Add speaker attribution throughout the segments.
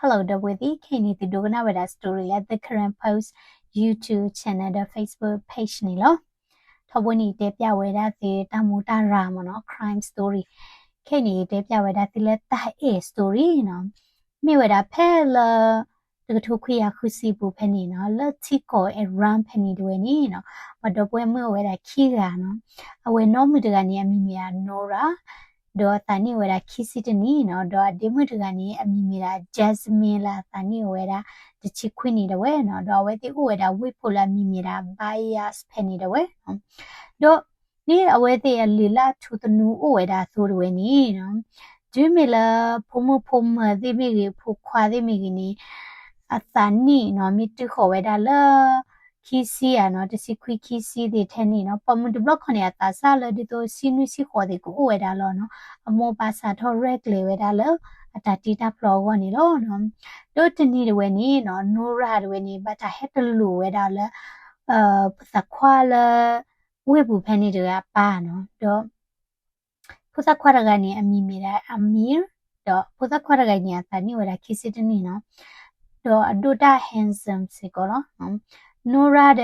Speaker 1: Hello the with the Kini the Dogana with a story at the current post YouTube channel the Facebook page နေလို့ထဘနီတေပြဝဲတာတေတမူတာရာမနော် crime story ခေနီတေပြဝဲတာတိလက်တာ a story နော်မိဝဲတာဖဲလာတကထုခွေရခုစီပူဖဲနေနော်လက်ချီကိုအရန်ဖဲနေတွေနေနော်မတော့ပွဲမဝဲတာခီကနော်အဝဲနော်မူတကနေအမိမီယာနိုရာ ဒေါ်တန်နီဝဲတာခီစီတနီနော်ဒေါ်ဒီမူတကနေအမိမီယာဂျက်စမင်လာတန်နီဝဲတာတချီခွနေတယ်ဝဲနော်ဒေါ်ဝဲတိဥဝဲတာဝိဖိုလာမိမီယာဘိုင်ယာစ်ဖဲနေတယ်ဝဲနော်ဒေါ်นี่အဝဲတဲ့လီလာထူတနူအဝဲတာဆိုရဝဲနီနော်ဂျီမီလာဖုံမဖုံမသိမိကြီးဖုခွာသိမိကြီးနီအသန်နီနော်မိတခေါ်ဝဲတာလာ ခီစီရနော်တစီခွီခီစီတဲ့ထဲနီနော်ပမဒဘလခနဲ့အတာဆာလဒီတိုစီနွီစီခေါ်တဲ့ကိုဝဲတာလောနော်အမောပါစာထောရက်လေဝဲတာလောအတာတီတာဖလောဝနီလောနော်တို့တနီတွေနီနော်နိုရာတွေနီဘတာဟက်တလူဝဲတာလဲအာစခွာလာဝေဘူးဖန်နေတွေကပါနော်တော့ဖုစခွာရကနေအမီမီရာအမီတော့ဖုစခွာရကနေအတနီဝရခိစစ်တနီနော်တော့အဒူတာဟန်ဆမ်စေကောနော်နို ရာဒ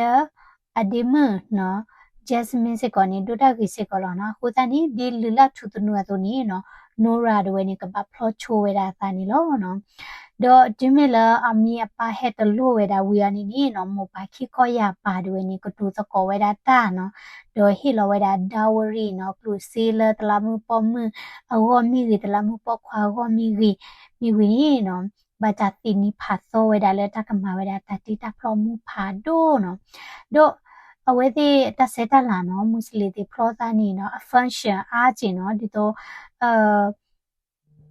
Speaker 1: အဒီမနော်ဂျက်စမင်စေကောနီဒူတာကိစေကောနော်ဟိုတနီဒီလလထူတနူအတူနီနော်နိုရာဒဝဲနေကပဖလောချိုဝဲတာတနီလောနော်တော့ဒီမီလာအမီအပါဟက်တလို့ဝဲတာဝီယာနီနီနော်မပါခိခောရပါဒဝဲနီကတူသကောဝဲတာတာနော်တော့ဟီလဝဲတာဒါဝရီနော်ကလူစီလာတလာမှုပေါ်မှုအဝမီရီတလာမှုပေါ်ခွာဝမီရီမီဝီနီနော် ဘာတာတီနီဖာသောဝဲတာလဲတကမာဝဲတာတတီတာဖလောမှုဖာဒိုနော်တော့အဝဲဒီတဆေတလာနော်မွတ်စလီဒီဖလောသာနီနော်အဖန်ရှင်အားကျင်နော်ဒီတော့အာ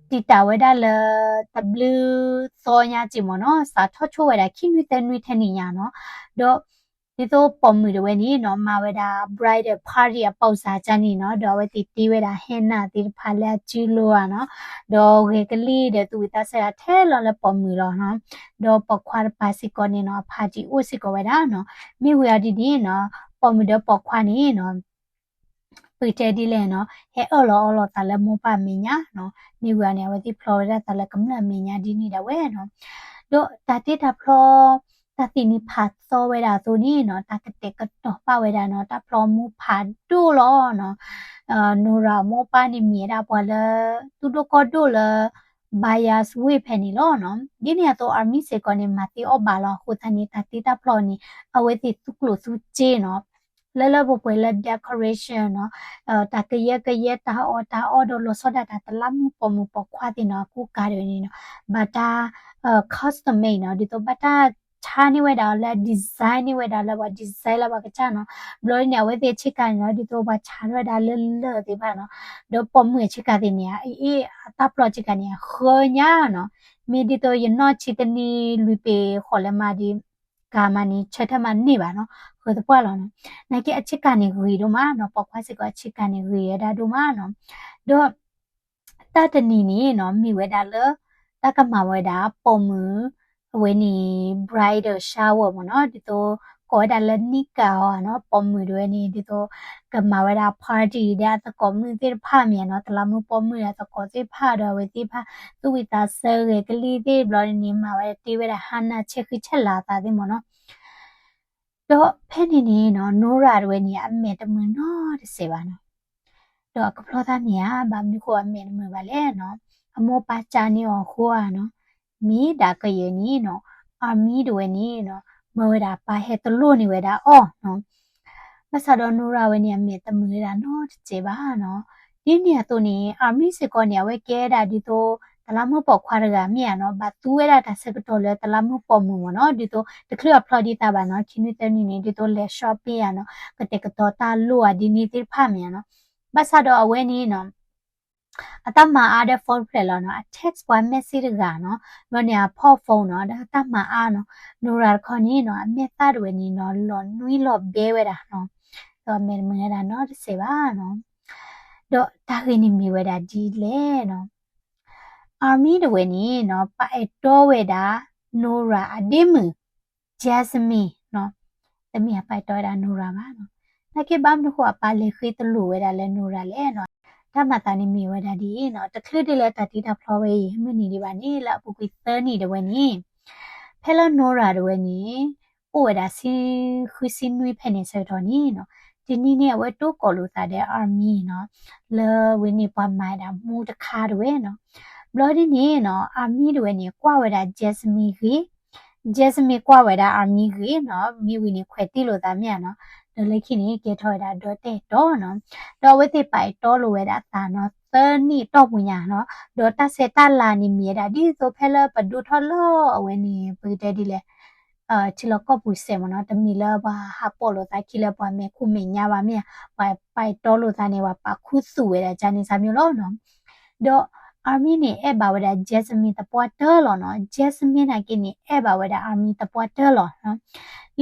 Speaker 1: တီတာဝဲဒါလဝစောညာကြည့်မနော်စာထောချိုဝဲဒါခိနွေတဲနွေထဲနေညာနော်တော့ ဒီတော့ပုံမီတွေနီနော်မဝဲဒါ bright party အပေါစာချန်နီနော်တော့ဝဲတီတီဝဲဒါဟင်းနာတီဖာလာကျူလိုอ่ะနော်တော့ဝဲကလေးတဲ့သူတဆရာထဲလော်လပုံမီလောနော်တော့ပခွာပါစီကောနီနော်ဖာတီအိုစီကောဝဲဒါနော်မိဝဲဒီဒီနော်ပုံမီတော့ပခွာနီနော်ပီတဲဒီလဲနော်ဟဲအော်လောအော်လောတလည်းမပမညာနော်မိဝနေဝတိဖလော်ရတလည်းကမ္လမညာဒီနေတာဝဲနော်တို့တတိတာဖလော် တတိနိဖတ်သောဝဲတာဆိုနီနော်တကတဲ့ကတော့ပဝဲတာနော်တဖလော်မူဖတ်ဒိုလောနော်အာနိုရာမောပါနိမြေတာပေါ်လာသူတို့ကတော့လာ bias ဝေဖန်နေလို့နော်ဒီနေရာတော့ army စေကနေမတိအောဘာလောဟိုတနီတတိတာဖလော်နီအဝဲတိသူကလို့သူချေနော်လဲလဲပပွဲလဲ decoration เนาะเอ่อตะกะเยะกะเยะตาออตาออดโลซอดาตะละมุปมุปခွာတင်เนาะကူကာတွေနေเนาะဘာတာเอ่อ custom made เนาะဒီတော့ဘာတာ ချာနေဝဲတာလဲ design နေဝဲတာလဲဘာ design လာဘာကချာနော်ဘလို့နေဝဲတဲ့ချစ်ကန်နော်ဒီတော့ဘာချာရတာလဲလဲဒီဘာနော်တော့ပုံမွေချစ်ကတဲ့နေအေးအေးအပ် project ကနေခေါ်ညာနော်မေဒီတော့ယနောချစ်တနီလူပေခေါ်လဲမာဒီကာမနီချက်ထမနေပါနော်ဟိုတပွားလောနော်နိုင်ကအချစ်ကနေဂရီတို့မှာနော်ပေါခွားစစ်ကအချစ်ကနေဂရီရတာတို့မှာနော်တော့တတနီနီနော်မိဝဲတာလတကမဝဲတာပုံမူ အဝဲနီ bridal shower ပေါ့နော်ဒီတော့ကောဒါလနိကာဟောနော်ပုံမူတွေနေဒီတော့ကမဝဲတာ party တဲ့တကောမှုတိဖာမြန်နော်တလာမှုပုံမူရတကောတိဖာတော့ဝဲတိဖာသူဝိတာဆဲကလေးတိဘလော်နေမှာဝဲတိဝဲတာဟာနာချက်ခချက်လာတာဒီမို့နော်တော့ဖဲနေနေနော်နိုးရာတွေနေအမေတမနော်တစေပါနော်တော့ကပလောသားမြာဘာမလို့အမေနမပါလဲနော်အမောပါချာနေအောင်ခိုးอ่ะနော် မီဒါကရနီနော်အမီတွေနီနော်မဝဲတာပါဟဲတလို့နေဝဲတာအော်နော်မဆာတော့နိုးရာဝဲနေအမေတမွေတာနော်တစေပါနော်ဒီနေရာတော့နေအာမီစကောနေဝဲကဲတာဒီတော့တလာမှုပေါ်ခွာရကမြင်နော်ဘာသူဝဲတာတစ်စက်တော့လဲတလာမှုပေါ်မှုနော်ဒီတော့တခရဖလော်ဒီတာပါနော်ချင်းတဲ့နေနေဒီတော့လဲ shop ပြရနော်ကတဲ့ကတော့တာလို့အဒီနေတိဖမြင်နော်ဘာသာတော့အဝဲနေနော် အတမအားတဲ့ phone ဖလက်လောနော် text one message ကနော်မနေဖော့ဖုန်းနော်ဒါတမအားနော်နိုရာခေါနေနော်အမေသားတွေနေနော်လော်နွီလော်ဘဲဝဲတာနော်တော့မေမနေတာနော်ဒီစေပါနော်တော့တာခင်းနေမိဝဲတာဒီလေနော်အာမီတဝဲနီနော်ပါအတော်ဝဲတာနိုရာအဒီမဂျက်စမီနော်တမီအပိုက်တော်တာနိုရာပါနော်နကေဘမ်တို့ကပါလေခိတလူဝဲတာလဲနိုရာလဲနော် ဒါမှတန်နေမိဝဒါဒီနော်တခလစ်တလဲတတိတာဖလောဝေးမနီဒီပါနေလာပူကွီသနီတဝဲနီဖဲလနိုရာတဝဲနီအိုဝဒါစင်ခွစင်နွေဖဲနေဆတော်နီနော်ဒီနေ့နဲ့ဝဲတိုးကော်လို့သားတဲ့အာမီနော်လဲဝင်းနေပါမိုင်တာမူတခါတဝဲနော်ဘလော်ဒီနေနော်အာမီတဝဲနေကွာဝဒါဂျက်စမီခီဂျက်စမီကွာဝဒါအာမီခီနော်မိဝီနေခွဲတိလို့သားမြတ်နော် ဒလိခိနေကေထော်ဒါဒေါ်တဲ့တော့နော်တော့ဝဲတိပိုင်တော့လို့ဝဲတာသာနော်သနီတော့ပညာနော်ဒေါ်တဆေတလာနေမြေတာဒီဆိုဖဲလပဒူထော်လောအဝဲနေပိတဲ့ဒီလေအာချီလကောပူဆေမနော်တမီလာဘာဟာပေါ်လို့တိုင်းခိလပွားမဲခုမညာပါမြေပိုင်ပိုင်တော့လို့သားနေပါပါခုစုဝဲတာဂျာနေစာမျိုးလို့နော်တော့အာမီနေအဲဘာဝဒဂျက်စမီတပွားတယ်လို့နော်ဂျက်စမီနာကိနေအဲဘာဝဒအာမီတပွားတယ်လို့နော်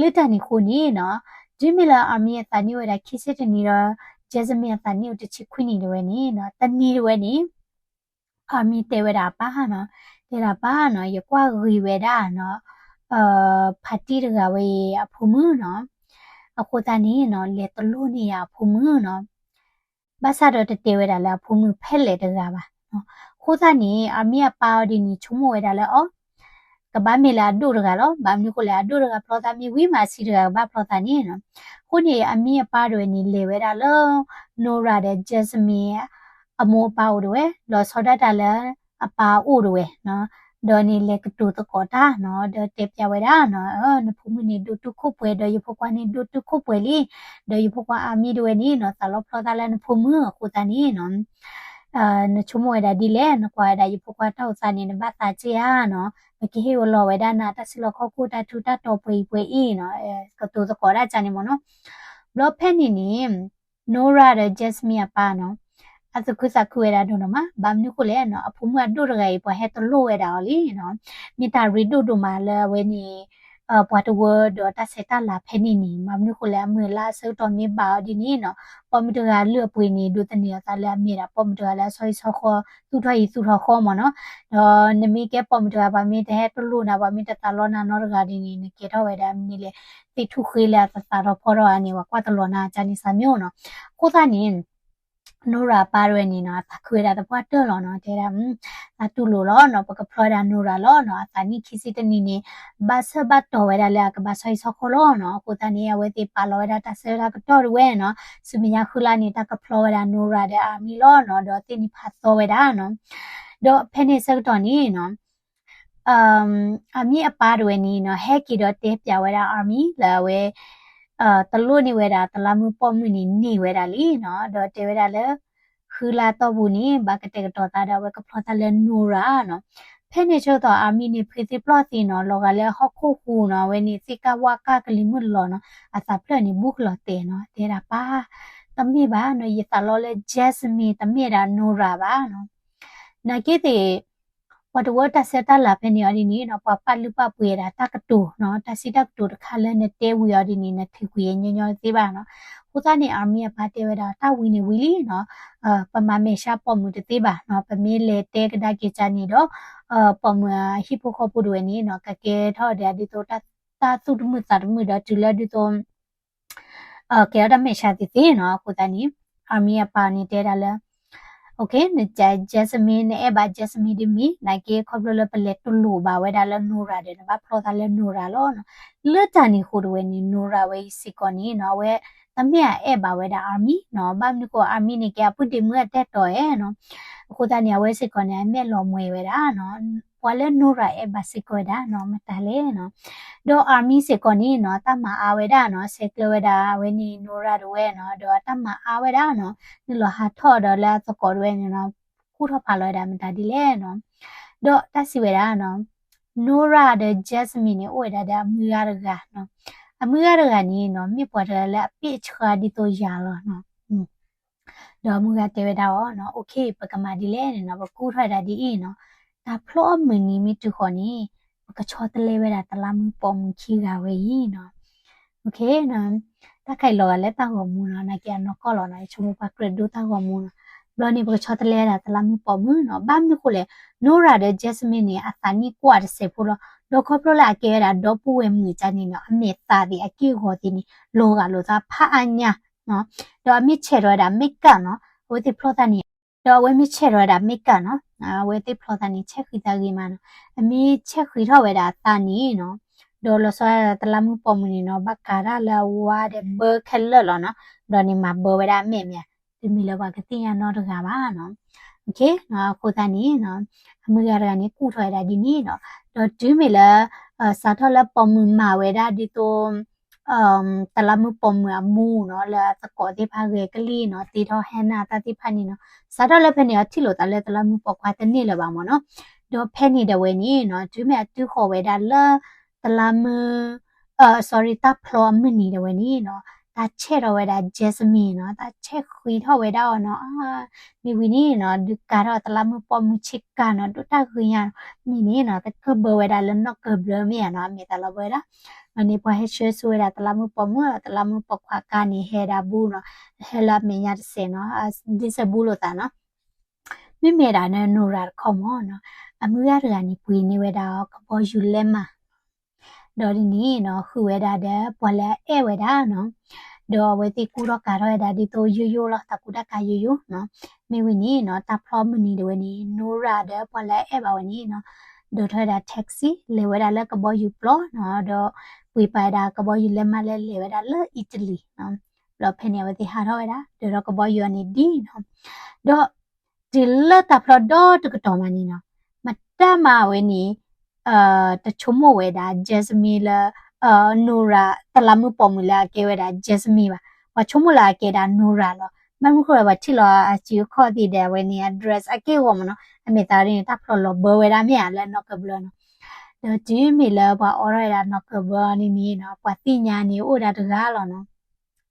Speaker 1: လက်တန်နေခုနေနော် ဂျီမီလာအာမီရဲ့တန်နီဝဒခိစစ်တနီတော့ဂျက်စမီရဲ့တန်နီကိုတချီခွင်းနေတယ်နေနော်တနီတွေနေအာမီတဲဝဒပါဟာနော်တဲတာပါနော်ရကွာရီဝဒနော်အာဖတ်တီတကဝေအဖုံမနော်အခုတန်နေနော်လေတလို့နေရဖုံမနော်ဘာသာတော့တဲဝဒလာဖုံမဖက်လေတကပါနော်ခိုးသားနေအမေပါဒီနီချုံမဝဲတာလဲအော် ကဘာမီလာဒူရကလောဘာမျိုးကိုလာဒူရကပလောတာမီဝီမာစီရကဘာပလောတာနေနော်ခုနေအမေပါတွေနီလေဝဲတာလောနိုရာတဲ့ဂျက်စမီအမောပါဦးတွေလောဆောဒတာလဲအပါဦးတွေနော်ဒေါ်နီလေကတူတကောတာနော်ဒေါ်တေပြဝဲတာနော်အော်နဖူမနီဒူတုခုပွဲဒေါ်ယဖကွာနီဒူတုခုပွဲလီဒေါ်ယဖကွာအမီတွေနီနော်ဆာလောပလောတာလဲနဖူမခုတနီနော် အာနချုံမဝဲဒါဒီလဲနကွာဒါယဖကွာတောက်စာနေနဘသာချေဟာနော်မကိဟေဝလောဝဲဒါနာတဆလခောကူတာထူတာတော့ပွေပွေအင်းနော်အဲကတူသကောရာချာနေမနော်ဘလော့ဖက်နေနေနိုရာတဲ့ဂျက်စမီအပါနော်အစကုစကူရတာတို့နော်မဘာမနုကိုလဲနော်အဖုံမတို့ရဂေပေါ်ဟဲတလို့ရတာလीနော်မိတာရီဒုတို့မှာလဲဝဲနေအ ပွားတဝဒတဆက်တလာဖဲနေနေမမနုကိုလဲမလာဆောတော်မြေပါဒီနေနော်ပေါ်မတကလွတ်ပွေနေဒုတနေရတာလဲမြေတာပေါ်မတကလဲဆွိဆောခေါ်သူထွက်ရီသူထော်ခေါ်မနော်တော့နမီကပေါ်မတကပါမြေတဲ့တလို့နာပါမြေတတလောနာနော်ရဂါဒီနေကေတော့ဝဲတာမြေလေတိထုခေးလာတတာတော့ဖော်တော့အနေဝကွာတလောနာဂျာနီစာမျိုးနော်ကိုသားနေ နိုရာပါရနီနာသခွေတာတပွားတော်လောနော်တဲ့တာအတူလိုလောနော်ပကဖလော်ဒါနိုရာလောနော်အတနိခိစီတနီနေဘာဆဘတ်တော်ဝဲတာလေကဘာဆိုင်ဆောခလောနော်ကိုတနီယဝဲတိပါလောဒါတဆရာကတော့ဝဲနော်စမညာခူလာနေတာကဖလော်ဒါနိုရာတဲ့အာမီလောနော်တော့တိနိဖတ်တော်ဝဲတာနော်တော့ဖဲနေဆက်တော်နီနော်အမ်အမီအပါတွေနီနော်ဟဲကီတော့တဲပြဝဲတာအာမီလာဝဲ အာတလို့နေဝဲတာတလာမှုပေါ့မှုနေနေဝဲတာလीနော်တော့တဲဝဲတာလေခူလာတော့ဘူးနေဘာကတဲ့တော့တာတော့ဝဲကဖလောတာလေနိုရာနော်ဖဲနေချတော့အာမီနေဖေစီပလော့စီနော်လောကလေဟော့ခုခုနော်ဝဲနေစီကဝါကကလီမှုလောနော်အစာပလနေဘုခလောတဲနော်တဲတာပါတမေပါနော်ရတလောလေဂျက်စမီတမေတာနိုရာပါနော်နာကေတဲ့ ဝတ်ဝတ်တဆက်တလာဖနေရဒီနီနော်ပပလူပပွေတာတကတူနော်တစီတကတူတခါလဲနဲ့တဲဝီရဒီနီနဲ့ထိခွေညညသေးပါနော်ဟိုသားနေအာမီကဘာတဲဝတာတဝီနေဝီလီနော်အပမမေရှာပေါ်မှုတသေးပါနော်ပမေလေတဲကဒါကေချာနီတော့အပမဟီပိုခပူဒဝနီနော်ကကဲထော်တဲ့ဒီတော့တတာသူမှုတာမှုတော့တူလာဒီတော့အကဲရမေရှာတသေးနော်ကိုတနီအာမီကပါနေတဲတာလဲ okay ne jasmine ne ba jasmine di mi na ke khoblo le pele to lo ba we da le nura de ba phlo da le nura lo no le ta ni ho de we ni nura we si ko ni no we သမီးအဲဘာဝဲတာအာမီနော်ဘာမနကိုအာမီနေကပုတိမွေတက်တော်ရဲ့နော်အခုတနေဝဲစစ်ခေါ်နေမြက်လော်မွေဝဲတာနော် ပွာလဲနိုရာအဲဘာစစ်ခေါ်တာနော်မတလဲနော်ဒေါ်အာမီစစ်ခေါ်နေနော်တမအာဝဲတာနော်ဆက်ကလဝဲတာဝဲနီနိုရာဒဝဲနော်ဒေါ်တမအာဝဲတာနော်ဒီလိုဟာထော်တော်လဲသကော်ဝဲနော်ခုထော်ဖာလွဲတာမတဒီလဲနော်ဒေါ်တစီဝဲတာနော်နိုရာဒဂျက်စမီနေဝဲတာဒါမူရရကနော်အမွေရကနီနော်မြစ်ပေါ်တယ်လက်အပိချခါဒီတော့ရလောနော်တော့မူကတေဝတာရောနော်โอเคပကမာဒီလဲနော်ဘကူထွက်တာဒီအင်းနော် ဒါဖလောမနီမီတူခေါ်နီကချောတလေးဝဲတာတလာမှုပုံချီကဝဲရီနော်โอเคနော်တခိုင်လောကလည်းတောက်မူနော်နကဲနော်ကောလောနော်ချုံပါကရဒူတောက်မူနော်ဘလောနေဘချောတလေးတာတလာမှုပုံမူနော်ဘာမျိုးကိုလေနိုရာတဲ့ဂျက်စမင်နေအသနီကွာတဲ့စေဖို့လို့ဒခပလလာကဲတာဒေါ်ပူဝဲမှုချနေနော်အမေသာဒီအကိဟောဒီနီလောကလောသာဖာအညာနော်တော့အမေချေတော့တာမိကနော်ဟိုဒီပလောတာနီ တော့ဝဲမချက်ရတာမိကနော်အာဝဲတိဖလောတာနီချက်ခိတာကြီးမနော်အမေချက်ခိထောဝဲတာတာနီနော်ဒေါ်လဆွာတလမှုပေါ်မနီနော်ဘကာရလာဝါတဲ့ဘခက်လလောနော်ဒေါ်နီမှာဘောဝဲတာမြင့်မြတ်ဒီမီလောကကတိယနော်တကပါနော်โอเคနော်ကိုတာနီနော်အမှုရတာနီကုထွဲတာဒီနီနော်တော့ဒီမီလာစာထောလပေါ်မမှာဝဲတာဒီတော့ အမ်တလမှုပုံမှာမူနော်လာသကောတိဖာရေကလေးနော်တီထောဟဲနာတတိဖာနေနော်စားတော့လည်းဖက်နေအထီလို့တလဲတလမှုပေါကွာတနေ့လည်းပါမော်နော်တော့ဖက်နေတယ်ဝဲနေနော်ကျွမဲ့တူခေါ်ဝဲတာလာတလမှုအာ sorry တဖလောမနေတယ်ဝဲနေနော်ဒါချက်တော့ဝဲတာ jasmine နော်ဒါချက်ခွေထောဝဲတာော်နော်အာမိဝီနေနော်ဒီကတော့တလမှုပေါ်မှုချစ်ကနော်တို့တာခွေရမိနေနော်တကဘဝဲတာလည်းနော်ကဘလမြန်နော်မြေတလဝဲတာ ani po he che so ra tala mu po mu tala mu po kha ka ni he ra bu no he la me ya se no as this a bu lo ta no me me ra ne no ra kho mo no a mu ya ra ni pui ni we da ko po yu le ma do ni ni no khu we da de po la e we da no တော့ဝတိကူတော့ကတော့ဒါဒီတော့ယူယူလောက်တကူတကယူယူနော်မိဝင်နေနော်တဖလို့မနီတွေနေနိုရာတဲ့ပလဲအဲ့ပါဝင်နေနော်ဒိုထဒါ taxi လေဝဒါလကဘောယူပလောနော်တော့ ဝေပါတာကဘောယူလက်မလဲလေဝဲတာလက်အီတလီနော်လောဖနေဝတိဟာတော့ဝဲတာဒေါ်ကဘောယူအနေဒီနော်တော့ဒီလက်တာဖလောတော့တကတော့မနီနော်မတမဝဲနီအာတချုံမဝဲတာ Jasmine လာအာနိုရာတလာမှုပေါ်မူလာကဲဝဲတာ Jasmine ပါဝချုံမလာကဲတာနိုရာလောမမှုခေါ်ပါချီလောအချီခေါ်တည်တယ်ဝဲနေ address အကေဝမနော်အမေသားရင်တပ်ဖလောဘဝဲတာမြန်လဲနော်ကဘလနော် တော့ဒီမီလာပါအော်ရတာနော်ကဘနီနီနော်ပတိညာနေဥဒါတကားလောနော်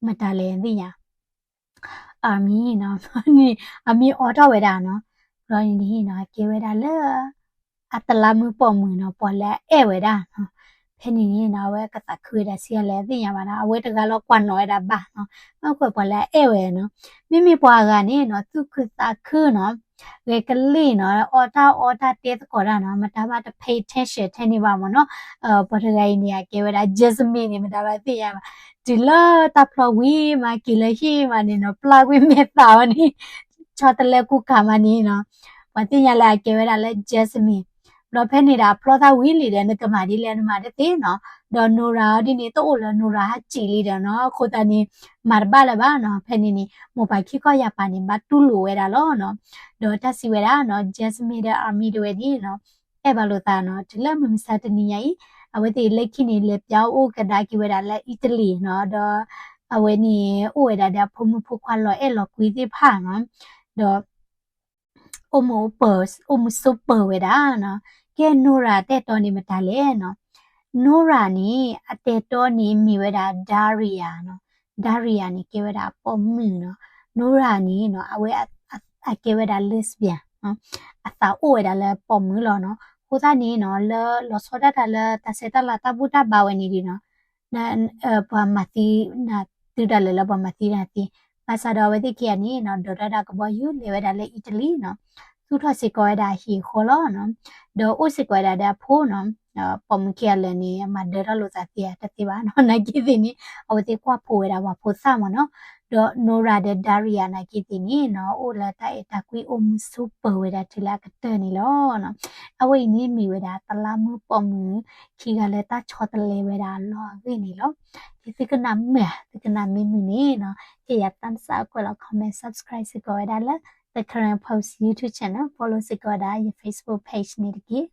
Speaker 1: မတလဲသိညာအာမီနော်နီအမီအော်တော့ဝဲတာနော်ရောင်းနေနော်ကေဝဲတာလဲအတလာမှုပေါ်မှုနော်ပေါ်လဲအဲဝဲတာနော်ဖနေနေနော်ဝဲကတခွေတဲ့စီလဲသိရမှာနော်အဝဲတကလောကွန်နော်ရပါနော်မကွယ်ပေါ်လဲအဲဝဲနော်မိမိပွားကနေနော်သူခသခွနော် လေကလေးနော်အော်တာအော်တာတဲတကောရနော်မတာမတဖေးထဲရှယ်ထဲနေပါမနော်အပေါ်တကယ်နေရကေဝဲတာဂျက်စမင်းနေမတာပါသိရမှာဒီလာတာဖလဝီမာကီလဟီမာနေနော်ပလာဝီမေတာဝနီချောတလဲကုကာမနီနော်ဝတိရလာကေဝဲတာလဲဂျက်စမင်း တော့ဖဲနေတာပလောသာဝီလီတဲ့နကမာဒီလဲနမာတဲ့သေးနော်တော့နိုရာဒီနေတော့လနိုရာဟာကြည်လီတယ်နော်ခိုတနေမာဘာလဘာနော်ဖဲနေနေမိုဘိုင်ခိကောရပါနေမတူလိုဝဲတာလောနော်တော့တက်စီဝဲတာနော်ဂျက်စမီတဲ့အာမီတွေဒီနော်အဲ့ဘာလို့သားနော်ဒီလက်မမစတနီယီအဝဲတိလက်ခိနေလေပြောင်းအိုကဒါကိဝဲတာလက်အီတလီနော်တော့အဝဲနေအိုဝဲတာတဲ့ဖုံမဖုခွာလောအဲ့လောကွီတိဖာနော်တော့အမိုးပတ်အမိုးစပဝဲတာနော် ကဲနိုရာတဲ့တော်နေမတလဲနော်နိုရာနီအတဲတော်နေမိဝဲတာဒါရီယာနော်ဒါရီယာနီကေဝဲတာပေါ်မှုနော်နိုရာနီနော်အဝဲအကေဝဲတာလက်စဘီယန်နော်အသာအိုဝဲတာလဲပေါ်မှုလောနော်ကိုသားနေနော်လောလောစောဒတာလဲတဆေတလာတဘူတာဘာဝနေဒီနော်နာဘာမတိနာတူတယ်လဲဘာမတိနာတိပါစာတော်ဝဲတိကီနီနော်ဒေါ်တာကဘောယူလေဝဲတာလဲအီတလီနော် သူထစီကွဲတာဟီခေါ်လောနော်ဒေါ်ဥစီကွဲတာဒါဖိုးနော်ပမကရလနေမဒရလို့သာတိတတိပါနော်နိုင်ကိတိနီအဝတိကွာဖိုးရတာဝဖိုးစမနော်ဒေါ်နိုရာဒဒါရီယာနိုင်ကိတိနီနော်အိုလာတိုင်တကွီအုံစူပဝဲတာထလာကတနီလောနော်အဝိနီမီဝဲတာတလာမှုပမှုခီကလည်းတချောတလေဝဲတာလောဝိနီလောဒီစကနာမဲဒီကနာမီမီနီနော်ကြရတန်စာကွယ်လောက် comment subscribe စကောရတာလား The current post YouTube channel, follow Segoda, your Facebook page, Nidiki,